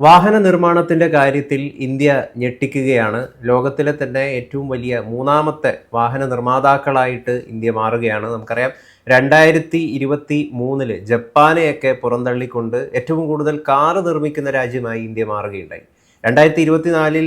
വാഹന നിർമ്മാണത്തിന്റെ കാര്യത്തിൽ ഇന്ത്യ ഞെട്ടിക്കുകയാണ്. ലോകത്തിലെ തന്നെ ഏറ്റവും വലിയ മൂന്നാമത്തെ വാഹന നിർമ്മാതാക്കളായിട്ട് ഇന്ത്യ മാറുകയാണ്. നമുക്കറിയാം രണ്ടായിരത്തി ഇരുപത്തി മൂന്നിൽ ജപ്പാനെയൊക്കെ പുറന്തള്ളിക്കൊണ്ട് ഏറ്റവും കൂടുതൽ കാറ് നിർമ്മിക്കുന്ന രാജ്യമായി ഇന്ത്യ മാറുകയുണ്ടായി. രണ്ടായിരത്തി ഇരുപത്തിനാലിൽ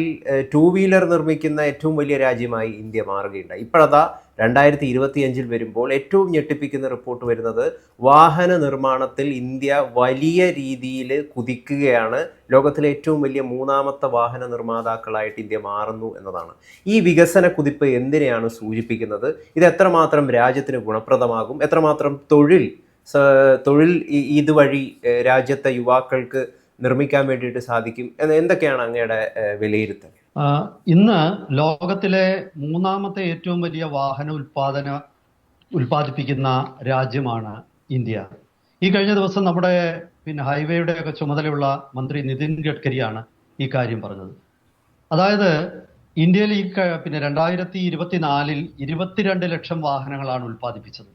ടൂ വീലർ നിർമ്മിക്കുന്ന ഏറ്റവും വലിയ രാജ്യമായി ഇന്ത്യ മാറുകയുണ്ടായി. ഇപ്പോഴതാ രണ്ടായിരത്തി ഇരുപത്തിയഞ്ചിൽ വരുമ്പോൾ ഏറ്റവും ഞെട്ടിപ്പിക്കുന്ന റിപ്പോർട്ട് വരുന്നത് വാഹന നിർമ്മാണത്തിൽ ഇന്ത്യ വലിയ രീതിയിൽ കുതിക്കുകയാണ്. ലോകത്തിലെ ഏറ്റവും വലിയ മൂന്നാമത്തെ വാഹന നിർമ്മാതാക്കളായിട്ട് ഇന്ത്യ മാറുന്നു എന്നതാണ്. ഈ വികസന കുതിപ്പ് എന്തിനെയാണ് സൂചിപ്പിക്കുന്നത്? ഇത് എത്രമാത്രം രാജ്യത്തിന് ഗുണപ്രദമാകും? എത്രമാത്രം തൊഴിൽ തൊഴിൽ ഇതുവഴി രാജ്യത്തെ യുവാക്കൾക്ക് നിർമ്മിക്കാൻ വേണ്ടിയിട്ട് സാധിക്കും എന്തൊക്കെയാണ് അങ്ങയുടെ വിലയിരുത്തൽ? ഇന്ന് ലോകത്തിലെ മൂന്നാമത്തെ ഏറ്റവും വലിയ വാഹന ഉൽപാദന ഉൽപ്പാദിപ്പിക്കുന്ന രാജ്യമാണ് ഇന്ത്യ. ഈ കഴിഞ്ഞ ദിവസം നമ്മുടെ പിന്നെ ഹൈവേയുടെ ഒക്കെ ചുമതലയുള്ള മന്ത്രി നിതിൻ ഗഡ്കരിയാണ് ഈ കാര്യം പറഞ്ഞത്. അതായത് ഇന്ത്യയിൽ ഈ പിന്നെ രണ്ടായിരത്തി ഇരുപത്തിനാലിൽ ഇരുപത്തിരണ്ട് ലക്ഷം വാഹനങ്ങളാണ് ഉൽപ്പാദിപ്പിച്ചത്.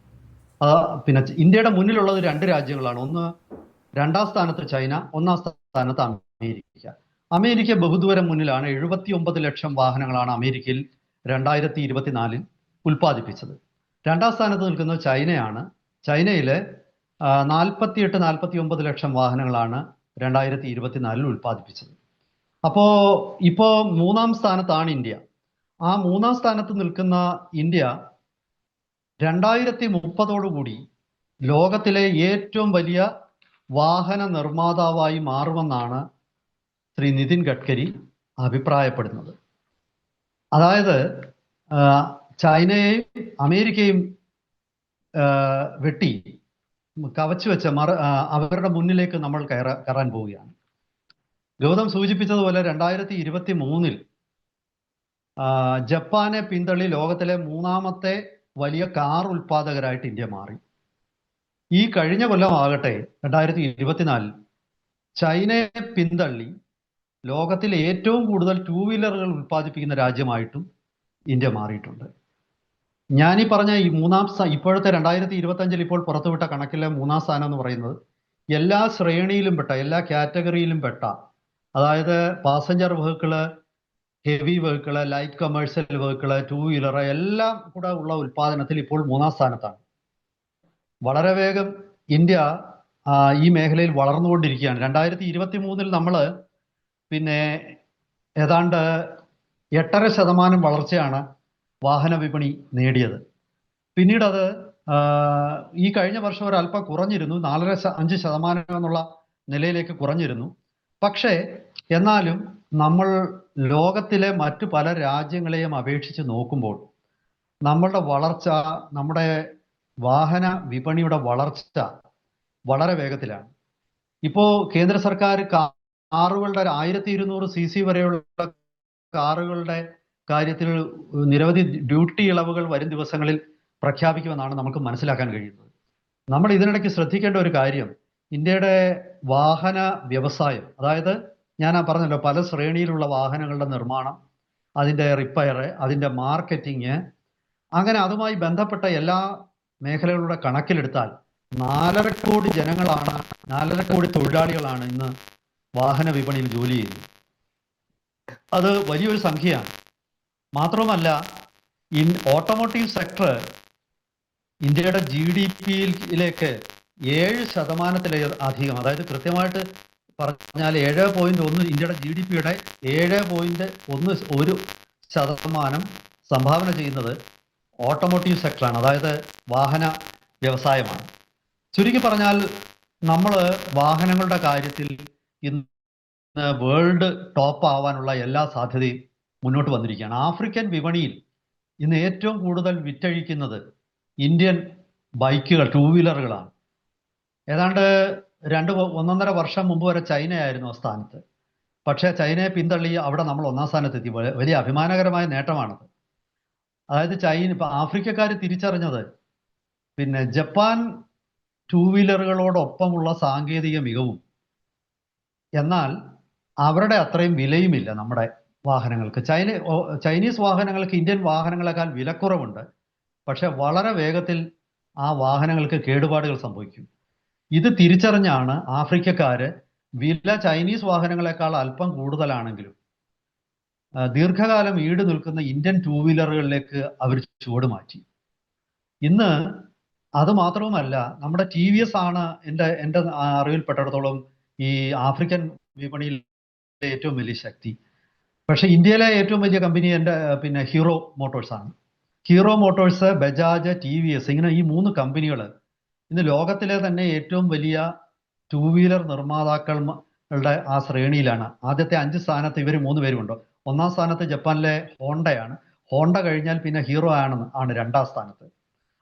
പിന്നെ ഇന്ത്യയുടെ മുന്നിലുള്ളത് രണ്ട് രാജ്യങ്ങളാണ്. ഒന്ന് രണ്ടാം സ്ഥാനത്ത് ചൈന ഒന്നാം സ്ഥാനത്ത് അമേരിക്ക. അമേരിക്ക ബഹുദൂരം മുന്നിലാണ് എഴുപത്തി ഒമ്പത് ലക്ഷം വാഹനങ്ങളാണ് അമേരിക്കയിൽ രണ്ടായിരത്തി ഇരുപത്തിനാലിൽ ഉൽപ്പാദിപ്പിച്ചത്. രണ്ടാം സ്ഥാനത്ത് നിൽക്കുന്നത് ചൈനയാണ്. ചൈനയിലെ നാൽപ്പത്തിയെട്ട് നാൽപ്പത്തി ഒമ്പത് ലക്ഷം വാഹനങ്ങളാണ് രണ്ടായിരത്തി ഇരുപത്തിനാലിൽ ഉൽപ്പാദിപ്പിച്ചത്. അപ്പോ ഇപ്പോ മൂന്നാം സ്ഥാനത്താണ് ഇന്ത്യ. ആ മൂന്നാം സ്ഥാനത്ത് നിൽക്കുന്ന ഇന്ത്യ രണ്ടായിരത്തി മുപ്പതോടുകൂടി ലോകത്തിലെ ഏറ്റവും വലിയ വാഹന നിർമ്മാതാവായി മാറുമെന്നാണ് ശ്രീ നിതിൻ ഗഡ്കരി അഭിപ്രായപ്പെടുന്നത്. അതായത് ചൈനയെയും അമേരിക്കയും വെട്ടി കവച്ചു വെച്ച മറ അവരുടെ മുന്നിലേക്ക് നമ്മൾ കയറ കയറാൻ പോവുകയാണ്. ഗൗതം സൂചിപ്പിച്ചതുപോലെ രണ്ടായിരത്തി ഇരുപത്തി മൂന്നിൽ ജപ്പാനെ പിന്തള്ളി ലോകത്തിലെ മൂന്നാമത്തെ വലിയ കാർ ഉൽപാദകരായിട്ട് ഇന്ത്യ മാറി. ഈ കഴിഞ്ഞ കൊല്ലമാകട്ടെ രണ്ടായിരത്തി ഇരുപത്തിനാലിൽ ചൈനയെ പിന്തള്ളി ലോകത്തിലെ ഏറ്റവും കൂടുതൽ ടൂ വീലറുകൾ ഉൽപ്പാദിപ്പിക്കുന്ന രാജ്യമായിട്ടും ഇന്ത്യ മാറിയിട്ടുണ്ട്. ഞാൻ ഈ പറഞ്ഞ ഈ മൂന്നാം ഇപ്പോഴത്തെ രണ്ടായിരത്തി ഇരുപത്തഞ്ചിൽ ഇപ്പോൾ പുറത്തുവിട്ട കണക്കിലെ മൂന്നാം സ്ഥാനം എന്ന് പറയുന്നത് എല്ലാ ശ്രേണിയിലും പെട്ട എല്ലാ കാറ്റഗറിയിലും പെട്ട അതായത് passenger vehicle heavy vehicle light commercial vehicle two wheeler എല്ലാം കൂടെ ഉള്ള ഉൽപാദനത്തിൽ ഇപ്പോൾ മൂന്നാം സ്ഥാനത്താണ്. വളരെ വേഗം ഇന്ത്യ ഈ മേഖലയിൽ വളർന്നുകൊണ്ടിരിക്കുകയാണ്. രണ്ടായിരത്തി ഇരുപത്തി മൂന്നിൽ നമ്മൾ പിന്നെ ഏതാണ്ട് എട്ടര ശതമാനം വളർച്ചയാണ് വാഹന വിപണി നേടിയത്. പിന്നീട് അത് ഈ കഴിഞ്ഞ വർഷം ഒരു അല്പം കുറഞ്ഞിരുന്നു. നാലര അഞ്ച് ശതമാനം എന്നുള്ള നിലയിലേക്ക് കുറഞ്ഞിരുന്നു. പക്ഷേ എന്നാലും നമ്മൾ ലോകത്തിലെ മറ്റു പല രാജ്യങ്ങളെയും അപേക്ഷിച്ച് നോക്കുമ്പോൾ നമ്മളുടെ വളർച്ച നമ്മുടെ വാഹന വിപണിയുടെ വളർച്ച വളരെ വേഗത്തിലാണ്. ഇപ്പോ കേന്ദ്ര സർക്കാർ കാറുകളുടെ ആയിരത്തി ഇരുന്നൂറ് സി സി വരെയുള്ള കാറുകളുടെ കാര്യത്തിൽ നിരവധി ഡ്യൂട്ടി ഇളവുകൾ വരും ദിവസങ്ങളിൽ പ്രഖ്യാപിക്കുമെന്നാണ് നമുക്ക് മനസ്സിലാക്കാൻ കഴിയുന്നത്. നമ്മൾ ഇതിനിടയ്ക്ക് ശ്രദ്ധിക്കേണ്ട ഒരു കാര്യം ഇന്ത്യയുടെ വാഹന വ്യവസായം അതായത് ഞാൻ പറഞ്ഞല്ലോ പല ശ്രേണിയിലുള്ള വാഹനങ്ങളുടെ നിർമ്മാണം അതിന്റെ റിപ്പയർ അതിന്റെ മാർക്കറ്റിങ് അങ്ങനെ അതുമായി ബന്ധപ്പെട്ട എല്ലാ മേഖലകളുടെ കണക്കിലെടുത്താൽ നാലര കോടി ജനങ്ങളാണ് നാലര കോടി തൊഴിലാളികളാണ് ഇന്ന് വാഹന വിപണിയിൽ ജോലി ചെയ്യുന്നത്. അത് വലിയൊരു സംഖ്യയാണ്. മാത്രമല്ല ഇൻ ഓട്ടോമോട്ടീവ് സെക്ടർ ഇന്ത്യയുടെ ജി ഡി പിയിലേക്ക് ഏഴ് ശതമാനത്തിലെ അധികം അതായത് കൃത്യമായിട്ട് പറഞ്ഞാൽ ഏഴ് പോയിന്റ് ഒന്ന് ഇന്ത്യയുടെ ജി ഡി പിയുടെ ഏഴ് പോയിന്റ് ഒന്ന് ഒരു ശതമാനം സംഭാവന ചെയ്യുന്നത് ഓട്ടോമോട്ടീവ് സെക്ടറാണ് അതായത് വാഹന വ്യവസായമാണ്. ചുരുക്കി പറഞ്ഞാൽ നമ്മൾ വാഹനങ്ങളുടെ കാര്യത്തിൽ ഇന്ന് വേൾഡ് ടോപ്പ് ആവാനുള്ള എല്ലാ സാധ്യതയും മുന്നോട്ട് വന്നിരിക്കുകയാണ്. ആഫ്രിക്കൻ വിപണിയിൽ ഇന്ന് ഏറ്റവും കൂടുതൽ വിറ്റഴിക്കുന്നത് ഇന്ത്യൻ ബൈക്കുകൾ ടൂ വീലറുകളാണ് ഏതാണ്ട് രണ്ട് ഒന്നൊന്നര വർഷം മുമ്പ് വരെ ചൈനയായിരുന്നു ആ സ്ഥാനത്ത്. പക്ഷേ ചൈനയെ പിന്തള്ളി അവിടെ നമ്മൾ ഒന്നാം സ്ഥാനത്തെത്തി. വലിയ അഭിമാനകരമായ നേട്ടമാണത്. അതായത് ചൈന ഇപ്പൊ ആഫ്രിക്കക്കാർ തിരിച്ചറിഞ്ഞത് പിന്നെ ജപ്പാൻ ടൂ വീലറുകളോടൊപ്പമുള്ള സാങ്കേതിക മികവും. എന്നാൽ അവരുടെ അത്രയും വിലയുമില്ല നമ്മുടെ വാഹനങ്ങൾക്ക്. ചൈന ചൈനീസ് വാഹനങ്ങൾക്ക് ഇന്ത്യൻ വാഹനങ്ങളെക്കാൾ വിലക്കുറവുണ്ട്. പക്ഷെ വളരെ വേഗത്തിൽ ആ വാഹനങ്ങൾക്ക് കേടുപാടുകൾ സംഭവിക്കും. ഇത് തിരിച്ചറിഞ്ഞാണ് ആഫ്രിക്കക്കാര് വില ചൈനീസ് വാഹനങ്ങളെക്കാൾ അല്പം കൂടുതലാണെങ്കിലും ദീർഘകാലം ഈട് നിൽക്കുന്ന ഇന്ത്യൻ ടൂ വീലറുകളിലേക്ക് അവർ ചുവട് മാറ്റി. ഇന്ന് അത് മാത്രവുമല്ല നമ്മുടെ ടി വി എസ് ആണ് എന്റെ എന്റെ അറിവിൽപ്പെട്ടിടത്തോളം ഈ ആഫ്രിക്കൻ വിപണിയിൽ ഏറ്റവും വലിയ ശക്തി. പക്ഷെ ഇന്ത്യയിലെ ഏറ്റവും വലിയ കമ്പനി എന്റെ പിന്നെ ഹീറോ മോട്ടോഴ്സ് ആണ്. Hero Motors Bajaj T V S ഇങ്ങനെ ഈ മൂന്ന് കമ്പനികൾ ഇന്ന് ലോകത്തിലെ തന്നെ ഏറ്റവും വലിയ ടൂ വീലർ നിർമ്മാതാക്കളുടെ ആ ശ്രേണിയിലാണ്. ആദ്യത്തെ അഞ്ച് സ്ഥാനത്ത് ഇവർ മൂന്ന് പേരുമുണ്ട്. ഒന്നാം സ്ഥാനത്ത് ജപ്പാനിലെ ഹോണ്ടയാണ്. ഹോണ്ട കഴിഞ്ഞാൽ പിന്നെ ഹീറോ ആണ് ആണ് രണ്ടാം സ്ഥാനത്ത്.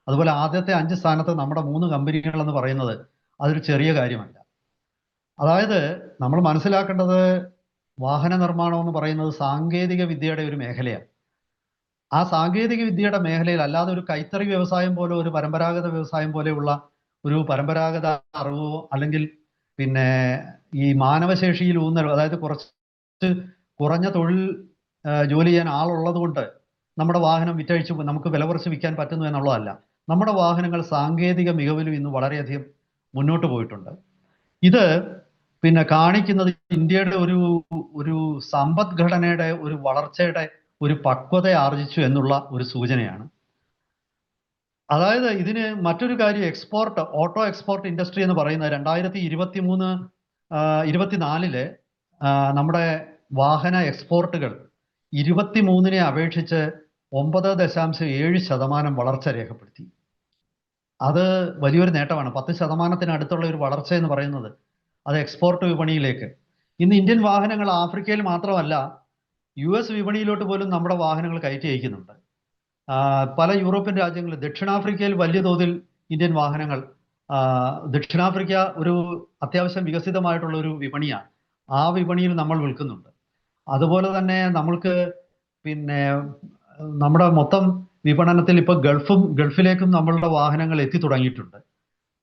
അതുപോലെ ആദ്യത്തെ അഞ്ച് സ്ഥാനത്ത് നമ്മുടെ മൂന്ന് കമ്പനികൾ എന്ന് പറയുന്നത് അതൊരു ചെറിയ കാര്യമല്ല. അതായത് നമ്മൾ മനസ്സിലാക്കേണ്ടത് വാഹന നിർമ്മാണം എന്ന് പറയുന്നത് സാങ്കേതിക വിദ്യയുടെ ഒരു മേഖലയാണ്. ആ സാങ്കേതിക വിദ്യയുടെ മേഖലയിൽ അല്ലാതെ ഒരു കൈത്തറി വ്യവസായം പോലെ ഒരു പരമ്പരാഗത വ്യവസായം പോലെയുള്ള ഒരു പരമ്പരാഗത അറിവോ അല്ലെങ്കിൽ പിന്നെ ഈ മാനവശേഷിയിൽ ഊന്നൽ അതായത് കുറച്ച് കുറഞ്ഞ തൊഴിൽ ജോലി ചെയ്യാൻ ആളുള്ളത് കൊണ്ട് നമ്മുടെ വാഹനം വിറ്റഴിച്ച് നമുക്ക് വില കുറച്ച് വിൽക്കാൻ പറ്റുന്നു എന്നുള്ളതല്ല. നമ്മുടെ വാഹനങ്ങൾ സാങ്കേതിക മികവിലും ഇന്ന് വളരെയധികം മുന്നോട്ട് പോയിട്ടുണ്ട്. ഇത് പിന്നെ കാണിക്കുന്നത് ഇന്ത്യയുടെ ഒരു ഒരു സമ്പദ്ഘടനയുടെ ഒരു വളർച്ചയുടെ ഒരു പക്വത ആർജിച്ചു എന്നുള്ള ഒരു സൂചനയാണ്. അതായത് ഇതിന് മറ്റൊരു കാര്യം എക്സ്പോർട്ട് ഓട്ടോ എക്സ്പോർട്ട് ഇൻഡസ്ട്രി എന്ന് പറയുന്നത് രണ്ടായിരത്തി ഇരുപത്തി മൂന്ന് ഇരുപത്തിനാലിൽ നമ്മുടെ വാഹന എക്സ്പോർട്ടുകൾ ഇരുപത്തിമൂന്നിനെ അപേക്ഷിച്ച് ഒമ്പത് ദശാംശം ഏഴ് ശതമാനം വളർച്ച രേഖപ്പെടുത്തി. അത് വലിയൊരു നേട്ടമാണ്. പത്ത് ശതമാനത്തിന് അടുത്തുള്ള ഒരു വളർച്ച എന്ന് പറയുന്നത് അത് എക്സ്പോർട്ട് വിപണിയിലേക്ക്. ഇന്ന് ഇന്ത്യൻ വാഹനങ്ങൾ ആഫ്രിക്കയിൽ മാത്രമല്ല യു എസ് വിപണിയിലോട്ട് പോലും നമ്മുടെ വാഹനങ്ങൾ കയറ്റി അയക്കുന്നുണ്ട്. പല യൂറോപ്യൻ രാജ്യങ്ങളിൽ ദക്ഷിണാഫ്രിക്കയിൽ വലിയ തോതിൽ ഇന്ത്യൻ വാഹനങ്ങൾ ദക്ഷിണാഫ്രിക്ക ഒരു അത്യാവശ്യം വികസിതമായിട്ടുള്ള ഒരു വിപണിയാണ്. ആ വിപണിയിൽ നമ്മൾ വിൽക്കുന്നുണ്ട്. അതുപോലെ തന്നെ നമ്മൾക്ക് പിന്നെ നമ്മുടെ മൊത്തം വിപണനത്തിൽ ഇപ്പോൾ ഗൾഫും ഗൾഫിലേക്കും നമ്മളുടെ വാഹനങ്ങൾ എത്തി തുടങ്ങിയിട്ടുണ്ട്.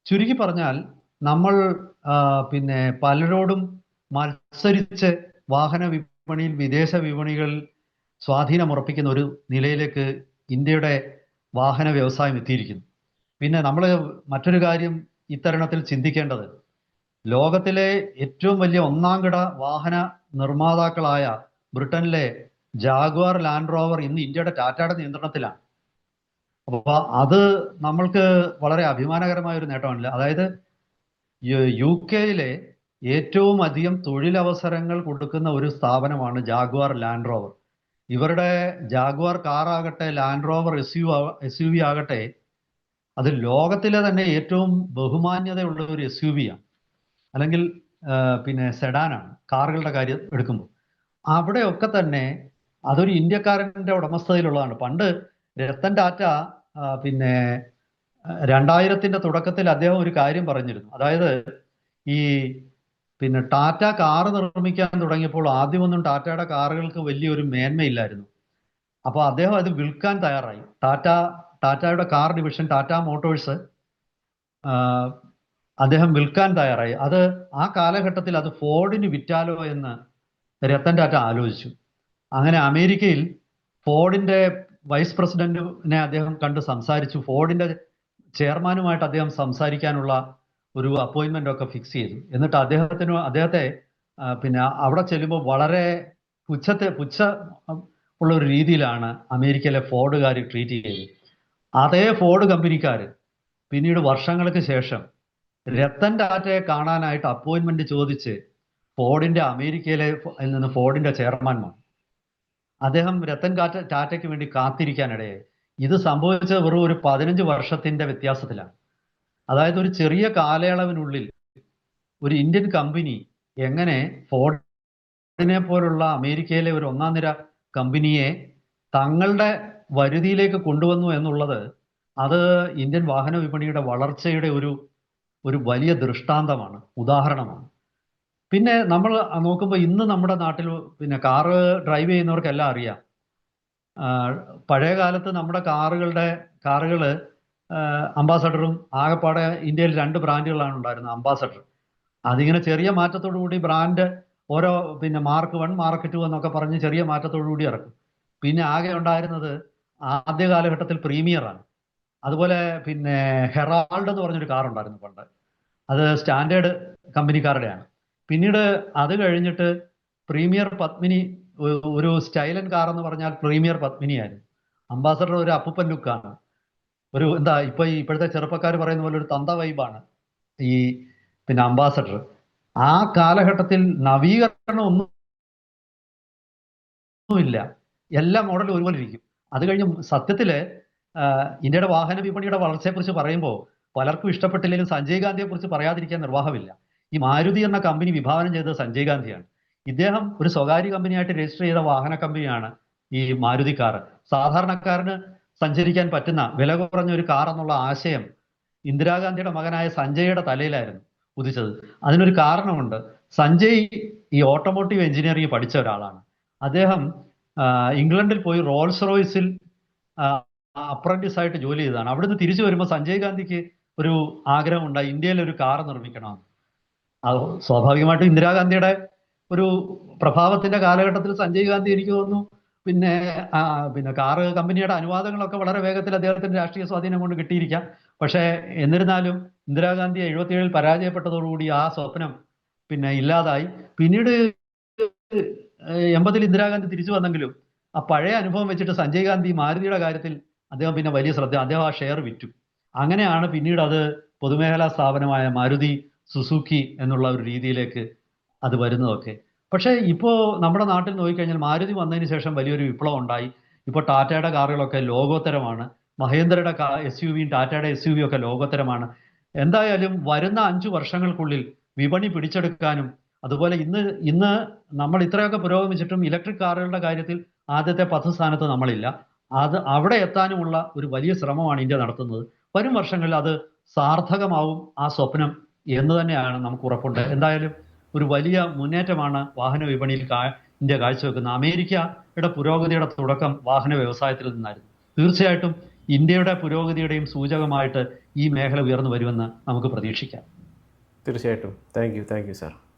ചുരുക്കി പറഞ്ഞാൽ നമ്മൾ പിന്നെ പലരോടും മത്സരിച്ച് വാഹന വിപണിയിൽ വിദേശ വിപണികളിൽ സ്വാധീനമുറപ്പിക്കുന്ന ഒരു നിലയിലേക്ക് ഇന്ത്യയുടെ വാഹന വ്യവസായം എത്തിയിരിക്കുന്നു. പിന്നെ നമ്മൾ മറ്റൊരു കാര്യം ഇത്തരണത്തിൽ ചിന്തിക്കേണ്ടത്. ലോകത്തിലെ ഏറ്റവും വലിയ ഒന്നാം കിട വാഹന നിർമ്മാതാക്കളായ ബ്രിട്ടനിലെ ജാഗ്വാർ ലാൻഡ് റോവർ ഇന്ന് ഇന്ത്യയുടെ ടാറ്റയുടെ നിയന്ത്രണത്തിലാണ്. അപ്പൊ അത് നമ്മൾക്ക് വളരെ അഭിമാനകരമായ ഒരു നേട്ടമാണല്ലോ? അതായത് യു- കെയിലെ ഏറ്റവും അധികം തൊഴിലവസരങ്ങൾ കൊടുക്കുന്ന ഒരു സ്ഥാപനമാണ് ജാഗ്വാർ ലാൻഡ് റോവർ. ഇവരുടെ ജാഗ്വാർ കാർ ആകട്ടെ Land Rover S U S U V ആകട്ടെ അത് ലോകത്തിലെ തന്നെ ഏറ്റവും ബഹുമാന്യതയുള്ള ഒരു എസ് യു വി ആണ്. അല്ലെങ്കിൽ പിന്നെ സെഡാനാണ് കാറുകളുടെ കാര്യം എടുക്കുമ്പോൾ. അവിടെയൊക്കെ തന്നെ അതൊരു ഇന്ത്യക്കാരന്റെ ഉടമസ്ഥതയിലുള്ളതാണ്. പണ്ട് രത്തൻ ടാറ്റ പിന്നെ രണ്ടായിരത്തിന്റെ തുടക്കത്തിൽ അദ്ദേഹം ഒരു കാര്യം പറഞ്ഞിരുന്നു. അതായത് ഈ പിന്നെ ടാറ്റ കാറ് നിർമ്മിക്കാൻ തുടങ്ങിയപ്പോൾ ആദ്യമൊന്നും ടാറ്റയുടെ കാറുകൾക്ക് വലിയൊരു മേന്മയില്ലായിരുന്നു. അപ്പോൾ അദ്ദേഹം അത് വിൽക്കാൻ തയ്യാറായി. ടാറ്റ ടാറ്റയുടെ കാർ ഡിവിഷൻ ടാറ്റ മോട്ടോഴ്സ് അദ്ദേഹം വിൽക്കാൻ തയ്യാറായി. അത് ആ കാലഘട്ടത്തിൽ അത് ഫോർഡിന് വിറ്റാലോ എന്ന് രത്തൻ ടാറ്റ ആലോചിച്ചു. അങ്ങനെ അമേരിക്കയിൽ ഫോർഡിന്റെ വൈസ് പ്രസിഡന്റിനെ അദ്ദേഹം കണ്ട് സംസാരിച്ചു. ഫോർഡിന്റെ ചെയർമാനുമായിട്ട് അദ്ദേഹം സംസാരിക്കാനുള്ള ഒരു അപ്പോയിന്റ്മെന്റ് ഒക്കെ ഫിക്സ് ചെയ്തു. എന്നിട്ട് അദ്ദേഹത്തിന് അദ്ദേഹത്തെ പിന്നെ അവിടെ ചെല്ലുമ്പോൾ വളരെ പുച്ഛത്തെ പുച്ഛ ഉള്ള ഒരു രീതിയിലാണ് അമേരിക്കയിലെ ഫോർഡുകാർ ട്രീറ്റ് ചെയ്തത്. അതേ ഫോർഡ് കമ്പനിക്കാർ പിന്നീട് വർഷങ്ങൾക്ക് ശേഷം രത്തൻ ടാറ്റയെ കാണാനായിട്ട് അപ്പോയിന്റ്മെന്റ് ചോദിച്ച് ഫോർഡിന്റെ അമേരിക്കയിലെ നിന്ന് ഫോർഡിന്റെ ചെയർമാൻമാർ അദ്ദേഹം രത്തൻ കാറ്റ ടാറ്റയ്ക്ക് വേണ്ടി കാത്തിരിക്കാനിടയായി ഇത് സംഭവിച്ചത് വെറും ഒരു പതിനഞ്ച് വർഷത്തിന്റെ വ്യത്യാസത്തിലാണ്. അതായത് ഒരു ചെറിയ കാലയളവിനുള്ളിൽ ഒരു ഇന്ത്യൻ കമ്പനി എങ്ങനെ ഫോർഡിനെ പോലുള്ള അമേരിക്കയിലെ ഒരു ഒന്നാം നിര കമ്പനിയെ തങ്ങളുടെ വരുതിയിലേക്ക് കൊണ്ടുവന്നു എന്നുള്ളത് അത് ഇന്ത്യൻ വാഹന വിപണിയുടെ വളർച്ചയുടെ ഒരു ഒരു വലിയ ദൃഷ്ടാന്തമാണ് ഉദാഹരണമാണ്. പിന്നെ നമ്മൾ നോക്കുമ്പോൾ ഇന്ന് നമ്മുടെ നാട്ടിൽ പിന്നെ കാറ് ഡ്രൈവ് ചെയ്യുന്നവർക്കെല്ലാം അറിയാം. പഴയ കാലത്ത് നമ്മുടെ കാറുകളുടെ കാറുകൾ അംബാസഡറും ആകെപ്പാടെ ഇന്ത്യയിൽ രണ്ട് ബ്രാൻഡുകളാണ് ഉണ്ടായിരുന്നത് അംബാസഡർ. അതിങ്ങനെ ചെറിയ മാറ്റത്തോടു കൂടി ബ്രാൻഡ് ഓരോ പിന്നെ മാർക്ക് വൺ മാർക്ക് ടു എന്നൊക്കെ പറഞ്ഞ് ചെറിയ മാറ്റത്തോടു കൂടി ഇറക്കും. പിന്നെ ആകെ ഉണ്ടായിരുന്നത് ആദ്യ കാലഘട്ടത്തിൽ പ്രീമിയറാണ്. അതുപോലെ പിന്നെ ഹെറാൾഡ് എന്ന് പറഞ്ഞൊരു കാർ ഉണ്ടായിരുന്നു പണ്ട്. അത് സ്റ്റാൻഡേർഡ് കമ്പനിക്കാരുടെയാണ്. പിന്നീട് അത് കഴിഞ്ഞിട്ട് പ്രീമിയർ പത്മിനി ഒരു സ്റ്റൈലൻ കാർ എന്ന് പറഞ്ഞാൽ പ്രീമിയർ പത്മിനിയായിരുന്നു അംബാസഡർ ഒരു അപ്പുപ്പൻ ലുക്കാണ് ഒരു എന്താ ഇപ്പൊ ഇപ്പോഴത്തെ ചെറുപ്പക്കാർ പറയുന്ന പോലെ ഒരു തന്ത വൈബാണ് ഈ പിന്നെ അംബാസഡർ. ആ കാലഘട്ടത്തിൽ നവീകരണം ഒന്നും ഇല്ല. എല്ലാ മോഡലും ഒരുപോലെ ഇരിക്കും. അത് കഴിഞ്ഞ് സത്യത്തിൽ ഇന്ത്യയുടെ വാഹന വിപണിയുടെ വളർച്ചയെക്കുറിച്ച് പറയുമ്പോൾ പലർക്കും ഇഷ്ടപ്പെട്ടില്ലെങ്കിലും സഞ്ജയ് ഗാന്ധിയെ കുറിച്ച് പറയാതിരിക്കാൻ നിർവാഹമില്ല. ഈ മാരുതി എന്ന കമ്പനി വിഭാവനം ചെയ്തത് സഞ്ജയ് ഗാന്ധിയാണ്. ഇദ്ദേഹം ഒരു സ്വകാര്യ കമ്പനിയായിട്ട് രജിസ്റ്റർ ചെയ്ത വാഹന കമ്പനിയാണ് ഈ മാരുതി കാർ. സാധാരണക്കാരന് സഞ്ചരിക്കാൻ പറ്റുന്ന വില കുറഞ്ഞ ഒരു കാർ എന്നുള്ള ആശയം ഇന്ദിരാഗാന്ധിയുടെ മകനായ സഞ്ജയുടെ തലയിലായിരുന്നു ഉദിച്ചത്. അതിനൊരു കാരണമുണ്ട്. സഞ്ജയ് ഈ ഓട്ടോമോട്ടീവ് എഞ്ചിനീയറിംഗ് പഠിച്ച ഒരാളാണ്. അദ്ദേഹം ഇംഗ്ലണ്ടിൽ പോയി റോൾസ് റോയ്സിൽ അപ്രന്റീസ് ആയിട്ട് ജോലി ചെയ്തതാണ്. അവിടുന്ന് തിരിച്ചു വരുമ്പോൾ സഞ്ജയ് ഗാന്ധിക്ക് ഒരു ആഗ്രഹം ഉണ്ടായി. ഇന്ത്യയിൽ ഒരു കാർ നിർമ്മിക്കണം അത് സ്വാഭാവികമായിട്ടും ഇന്ദിരാഗാന്ധിയുടെ ഒരു പ്രഭാവത്തിന്റെ കാലഘട്ടത്തിൽ സഞ്ജയ് ഗാന്ധി എനിക്ക് തോന്നുന്നു. പിന്നെ പിന്നെ കാറ് കമ്പനിയുടെ അനുവാദങ്ങളൊക്കെ വളരെ വേഗത്തിൽ അദ്ദേഹത്തിന്റെ രാഷ്ട്രീയ സ്വാധീനം കൊണ്ട് കിട്ടിയിരിക്കാം. പക്ഷേ എന്നിരുന്നാലും ഇന്ദിരാഗാന്ധി എഴുപത്തിയേഴിൽ പരാജയപ്പെട്ടതോടുകൂടി ആ സ്വപ്നം പിന്നെ ഇല്ലാതായി. പിന്നീട് എൺപതിൽ ഇന്ദിരാഗാന്ധി തിരിച്ചു വന്നെങ്കിലും ആ പഴയ അനുഭവം വെച്ചിട്ട് സഞ്ജയ് ഗാന്ധി മാരുതിയുടെ കാര്യത്തിൽ അദ്ദേഹം പിന്നെ വലിയ ശ്രദ്ധ അദ്ദേഹം ആ ഷെയർ വിറ്റു. അങ്ങനെയാണ് പിന്നീട് അത് പൊതുമേഖലാ സ്ഥാപനമായ മാരുതി സുസുക്കി എന്നുള്ള ഒരു രീതിയിലേക്ക് അത് വരുന്നതൊക്കെ. പക്ഷേ ഇപ്പോൾ നമ്മുടെ നാട്ടിൽ നോക്കിക്കഴിഞ്ഞാൽ മാരുതി വന്നതിന് ശേഷം വലിയൊരു വിപ്ലവം ഉണ്ടായി. ഇപ്പോൾ ടാറ്റയുടെ കാറുകളൊക്കെ ലോകോത്തരമാണ്. മഹേന്ദ്രയുടെ എസ് യു വിയും ടാറ്റയുടെ എസ് യു വിയും ഒക്കെ ലോകോത്തരമാണ്. എന്തായാലും വരുന്ന അഞ്ചു വർഷങ്ങൾക്കുള്ളിൽ വിപണി പിടിച്ചെടുക്കാനും അതുപോലെ ഇന്ന് ഇന്ന് നമ്മൾ ഇത്രയൊക്കെ പുരോഗമിച്ചിട്ടും ഇലക്ട്രിക് കാറുകളുടെ കാര്യത്തിൽ ആദ്യത്തെ പത്ത് സ്ഥാനത്ത് നമ്മളില്ല. അത് അവിടെ എത്താനുമുള്ള ഒരു വലിയ ശ്രമമാണ് ഇന്ത്യ നടത്തുന്നത്. വരും വർഷങ്ങളിൽ അത് സാർത്ഥകമാവും ആ സ്വപ്നം എന്ന് തന്നെയാണ് നമുക്ക് ഉറപ്പുണ്ട്. എന്തായാലും ഒരു വലിയ മുന്നേറ്റമാണ് വാഹന വിപണിയിൽ ഇന്ത്യ കാഴ്ചവെക്കുന്നത്. അമേരിക്കയുടെ പുരോഗതിയുടെ തുടക്കം വാഹന വ്യവസായത്തിൽ നിന്നായിരുന്നു. തീർച്ചയായിട്ടും ഇന്ത്യയുടെ പുരോഗതിയുടെയും സൂചകമായിട്ട് ഈ മേഖല ഉയർന്നു വരുമെന്ന് നമുക്ക് പ്രതീക്ഷിക്കാം. തീർച്ചയായിട്ടും. Thank you. Thank you sir.